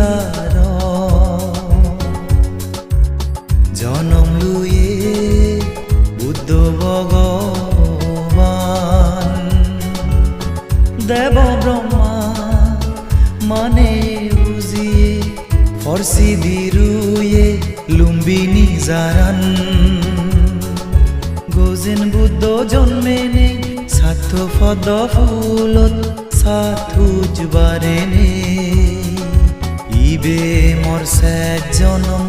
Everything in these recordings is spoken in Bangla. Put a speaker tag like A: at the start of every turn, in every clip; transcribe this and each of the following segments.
A: লুম্বিনী জনম লুয়ে বুদ্ধ ভগৱান দেৱ ব্ৰহ্মা মানে বুজিয়ে ফর্সি দিরুয়ে লুম্বিনী জারান। গোজেন বুদ্ধ জন্মে নেই সাথ ফদ ফুলত সাথুজ বারে ইবে মর সজ্জন জনম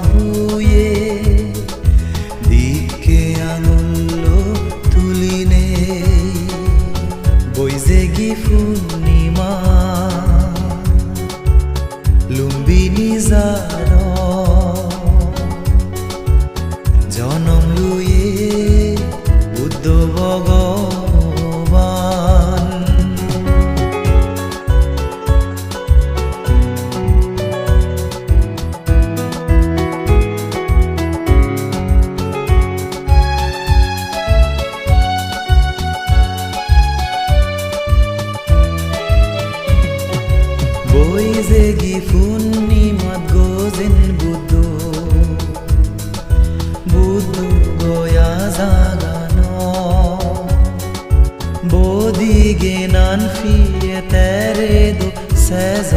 A: ফিয়ে তেরে দো সেজ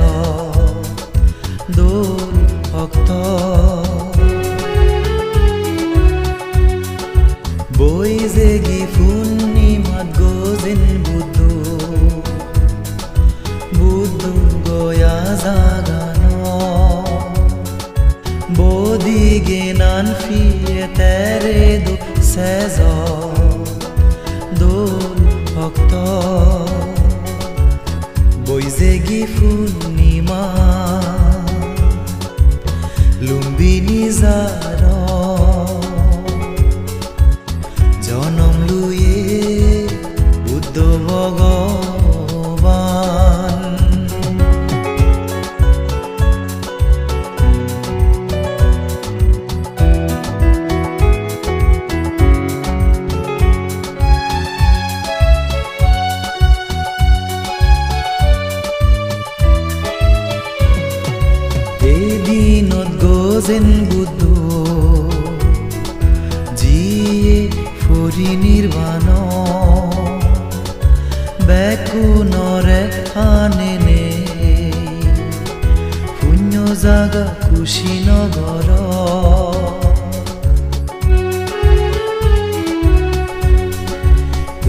A: দোল ভক্ত। বৈজেগি পূর্ণিমাত গজেন বুদ্ধ বুদ্ধ গয়া জাগান। বদিগে নান ফিয়ে তেরে দো সেজ দোল ভক্ত। গজেন বুদ্ধ। যিয়ে ফুৰি নিৰ্বাণ বেকুণৰে আনেনে শূন্য জাগা কুশীনগৰ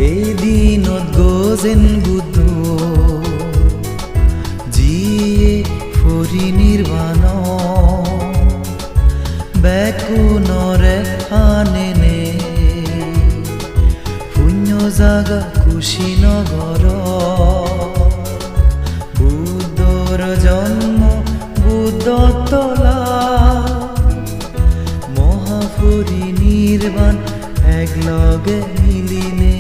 A: এদিনত গজেন বুদ্ধ। বেকুণৰে আনেনে শূন্য জাগা কুশীনগৰ বুদ্ধর জন্ম বুদ্ধ তলা মহাপুরী নির্বাণ এক একলগে মিলিনে।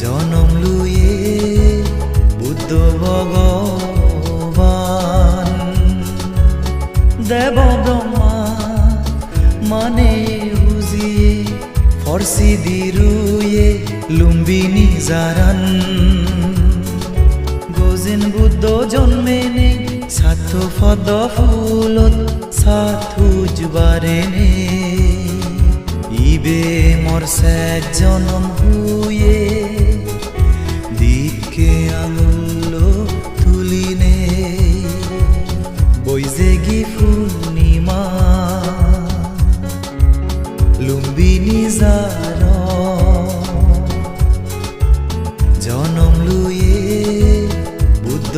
A: জনম লুয়ে বুদ্ধ দেৱ মানে লুম্বিনী গোজেন বুদ্ধ জন্মে নেই সাথ ফদ ফুলত সাথুজ বারে নে দিবে মোর শেষ জনম হুয়ে দিকে আঙুল তুলিনে বৈজেগি পূর্ণিমা। লুম্বিনি যার জনম লুয়ে বুদ্ধ